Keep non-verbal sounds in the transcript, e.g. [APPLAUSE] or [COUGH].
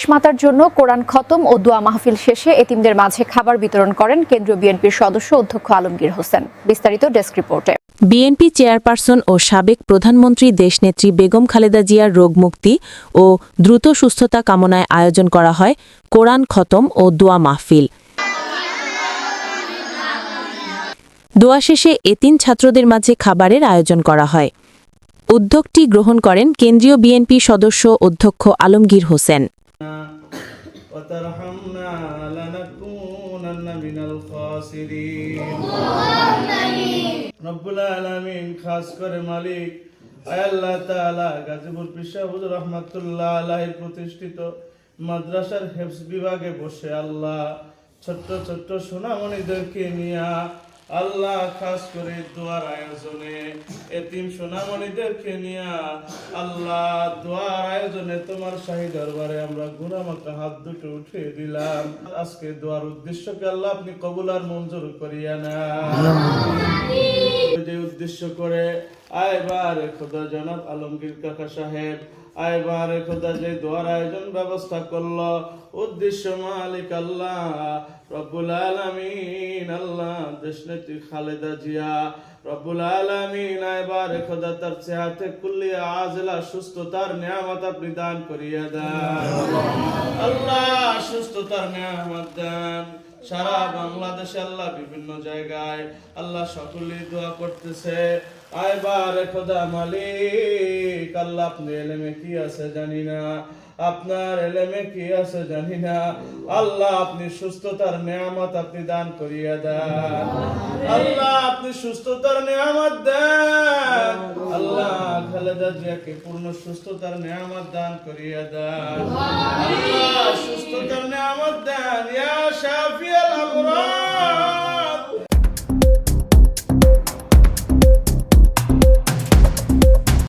দেশমাতার জন্য কোরআন খতম ও দোয়া মাহফিল শেষে এতিমদের মাঝে খাবার বিতরণ করেন কেন্দ্রীয় বিএনপির সদস্য অধ্যক্ষ আলমগীর হোসেন। বিস্তারিত ডেস্ক রিপোর্টে। বিএনপি চেয়ারপারসন ও সাবেক প্রধানমন্ত্রী দেশনেত্রী বেগম খালেদা জিয়ার রোগমুক্তি ও দ্রুত সুস্থতা কামনায় আয়োজন করা হয় কোরআন খতম ও দোয়া মাহফিল। দোয়া শেষে এতিম ছাত্রদের মাঝে খাবারের আয়োজন করা হয়। উদ্যোগটি গ্রহণ করেন কেন্দ্রীয় বিএনপি সদস্য অধ্যক্ষ আলমগীর হোসেন। [COUGHS] وترحمنا لنكونن من الخاسرين রব্বুল আলামিন খাস করে মালিক আয় আল্লাহ তাআলা গাজীপুর পিসা হুজুর রহমাতুল্লাহ আলাইহির প্রতিষ্ঠিত মাদ্রাসার হেফজ বিভাগে বসে আল্লাহ ছোট্ট ছোট্ট সোনামণিদেরকে নিয়া আল্লাহ, খাস করে দোয়ার আয়োজনে এতিম সোনামণিদেরকে নিয়া আল্লাহ, দোয়ার আয়োজনে তোমার শাহী দরবারে আমরা গুনামাকা হাত দুটো উঠে দিলাম। আজকে দোয়ার উদ্দেশ্যকে আল্লাহ আপনি কবুলার মঞ্জুর করিয়া না উদ্দেশ্য করে খোদা জনাব আলমগীর কাকা সাহেব খোদা যে দোয়ার আয়োজন ব্যবস্থা করল, উদ্দেশ্য মালিক আল্লাহ, রব্বুল আলামিন আল্লাহ খালেদা জিয়া, রব্বুল আলামিন আয়বার খোদা তার চেহাতে কুল্লি আজলা সুস্থতার নিয়ামত আপনি দান করিয়া দেন। আল্লাহ সুস্থতার নিয়ামত দেন। সারা বাংলাদেশে আল্লাহ বিভিন্ন জায়গায় আল্লাহ সকলে দোয়া করতেছে। আয়বার খোদা মালিক, আল্লাহ আপনি এলেমে কি আছে জানি না। আপনার এলেমে কি আছে জানি না। আল্লাহ আপনি সুস্থতার নিয়ামত আপনি দান করিয়া দেন। আল্লাহ আপনি সুস্থতার নিয়ামত দেন। আল্লাহ খালেদা জিয়াকে পূর্ণ সুস্থতার নিয়ামত দান করিয়া দেন। আল্লাহ সুস্থতার নিয়ামত দেন। ইয়া শাফিয়াল